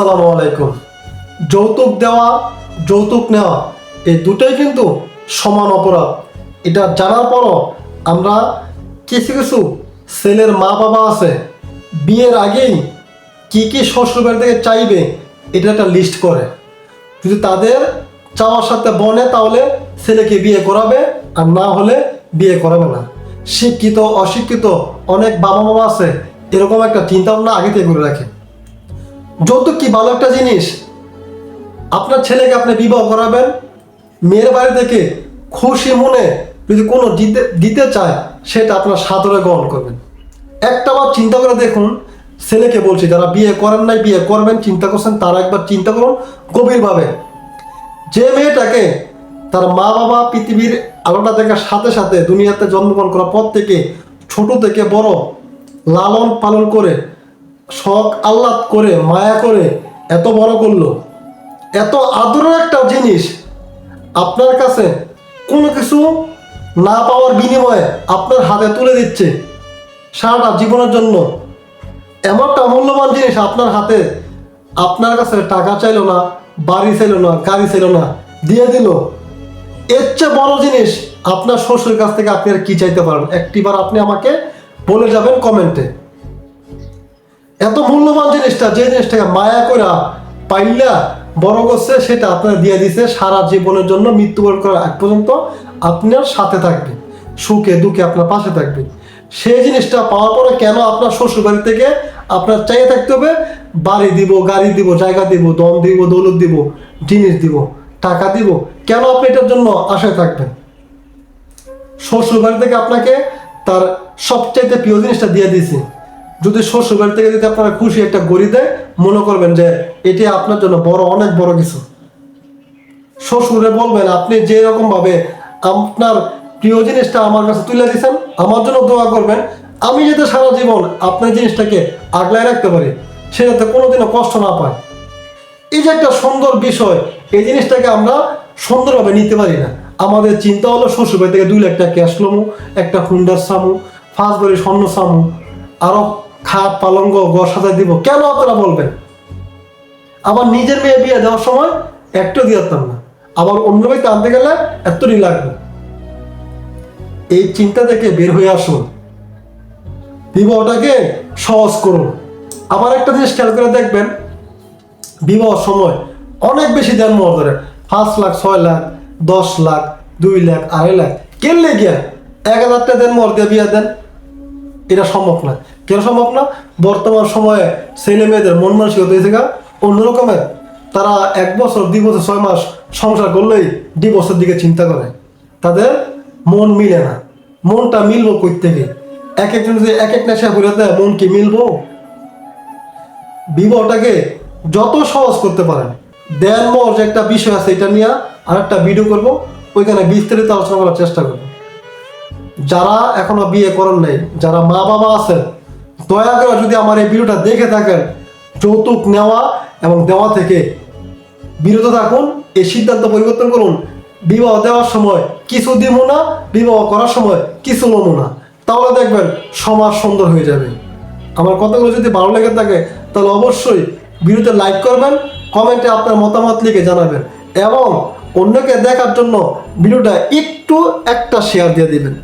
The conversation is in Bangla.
আসসালামু আলাইকুম। যৌতুক দেওয়া, যৌতুক নেওয়া, এই দুটোই কিন্তু সমান অপরাধ। এটা জানার পরও আমরা কিছু কিছু ছেলের মা বাবা আছে, বিয়ের আগেই কি কি শ্বশুরবাড়ি থেকে চাইবে, এটা একটা লিস্ট করে। যদি তাদের চাওয়ার সাথে বনে, তাহলে ছেলেকে বিয়ে করাবে, আর না হলে বিয়ে করাবে না। শিক্ষিত, অশিক্ষিত অনেক বাবা মামা আছে, এরকম একটা চিন্তা ভাবনা আগে থেকে করে রাখে। যৌতুক কি ভালো একটা জিনিস, আপনার ছেলেকে আপনি বিবাহ করাবেন, মেয়ের বাড়ি থেকে খুশি মনে যদি কোনো দিতে দিতে চায়, সেটা আপনার সাদরে গ্রহণ করবেন। একটা বার চিন্তা করে দেখুন, ছেলেকে বলছি, যারা বিয়ে করেন নাই, বিয়ে করবেন, চিন্তা করছেন, তারা একবার চিন্তা করুন গভীরভাবে। যে মেয়েটাকে তার মা বাবা পৃথিবীর আলোটা দেখার সাথে সাথে দুনিয়াতে জন্মগ্রহণ করার পর থেকে ছোট থেকে বড় লালন পালন করে শখ আহ্লাদ করে, মায়া করে এত বড় করল। এত আদরের একটা জিনিস আপনার কাছে কোনো কিছু না পাওয়ার বিনিময়ে আপনার হাতে তুলে দিচ্ছে সারাটা জীবনের জন্য। এমনটা মূল্যবান জিনিস আপনার হাতে, আপনার কাছে টাকা চাইলো না, বাড়ি চাইলো না, গাড়ি চাইলো না, দিয়ে দিল। এর চেয়ে বড় জিনিস আপনার শ্বশুরের কাছ থেকে আপনি আর কি চাইতে পারেন একটিবার আপনি আমাকে বলে যাবেন কমেন্টে। এত মূল্যবান জিনিসটা, যে জিনিসটাকে মায়া করে পাইলা বড় করছে, সেটা আপনার দিয়ে দিছে সারা জীবনের জন্য মৃত্যুবরণ করার আগ পর্যন্ত আপনার সাথে থাকবে, সুখে দুঃখে আপনার পাশে থাকবে। সেই জিনিসটা পাওয়ার পরে কেন আপনার শ্বশুর বাড়ি থেকে আপনার চাইয়ে থাকতে হবে? বাড়ি দিব, গাড়ি দিব, জায়গা দিব দম দিব, দৌলত দিব, জিনিস দিব, টাকা দিব। কেন আপনি এটার জন্য আশায় থাকবেন? শ্বশুর বাড়ি থেকে আপনাকে তার সবচাইতে প্রিয় জিনিসটা দিয়ে দিয়েছি। যদি শ্বশুর বাড়ি থেকে যদি আপনারা খুশি একটা গড়ি দেয়, মনে করবেন যে এটি আপনার জন্য বড়, অনেক বড় কিছু। শ্বশুরে বলবেন, আপনি যে রকম ভাবে আপনার প্রিয় জিনিসটা আমার কাছে তুলে দিয়েছেন, আমার জন্য দোয়া করবেন। আমি যাতে সারা জীবন আপনার জিনিসটাকে আগলায় রাখতে পারি, সে যাতে কোনোদিনও কষ্ট না পায়। এই যে একটা সুন্দর বিষয়, এই জিনিসটাকে আমরা সুন্দরভাবে নিতে পারি না। আমাদের চিন্তা হলো শ্বশুরবাড়ি থেকে দুই লাখ টাকা ক্যাশ লমু, একটা হুন্ডার সামু ফার্স্ট বাড়ি স্বর্ণ সামু, আরও খাট পালঙ্গ ঘর সাজাই দিব, কেন আপনারা বলবেন? আবার নিজের মেয়ে বিয়ে দেওয়ার সময় একটু দিয়ে না। আবার অন্য ব্যক্তি আনতে গেলে এতটাই লাগবে। এই চিন্তা থেকে বের হয়ে আসুন। বিবাহটাকে সহজ করুন। আবার একটা জিনিস খেয়াল করে দেখবেন, বিবাহ সময় অনেক বেশি দেন মোহর পাঁচ লাখ, ছয় লাখ, দশ লাখ, দুই লাখ, আড়াই লাখ কেনলে গিয়া এক হাজার টাকা দেন মোহর দিয়ে বিয়ে দেন। এটা সম্ভব না। কেন সম্ভব না? বর্তমান সময়ে ছেলে মেয়েদের মন মানসিকতা হয়েছে গা অন্যরকমের। তারা এক বছর, দুই বছর, ছয় মাস সংসার করলেই ডিভোর্সের দিকে চিন্তা করে। তাদের মন মিলে না। মনটা মিলবো কই থেকে? এক একজন যদি এক এক নেশা করে দেয় মন কি মিলবো? বিবাহটাকে যত সহজ করতে পারেন। দেন মর যে একটা বিষয় আছে, এটা নিয়ে আর একটা ভিডিও করব। ওইখানে বিস্তারিত আলোচনা করার চেষ্টা করব। যারা এখনও বিয়ে করেন নাই, যারা মা বাবা আছেন, দয়া করে যদি আমার এই ভিডিওটা দেখে থাকেন, যৌতুক নেওয়া এবং দেওয়া থেকে বিরত থাকুন, এই সিদ্ধান্ত পরিবর্তন করুন। বিবাহ দেওয়ার সময় কিছু দিব না, বিবাহ করার সময় কিছু নেব না। তাহলে দেখবেন সমাজ সুন্দর হয়ে যাবে। আমার কথাগুলো যদি ভালো লেগে থাকে, তাহলে অবশ্যই ভিডিওতে লাইক করবেন, কমেন্টে আপনার মতামত লিখে জানাবেন এবং অন্যকে দেখার জন্য ভিডিওটা একটু একটা শেয়ার দিয়ে দিবেন।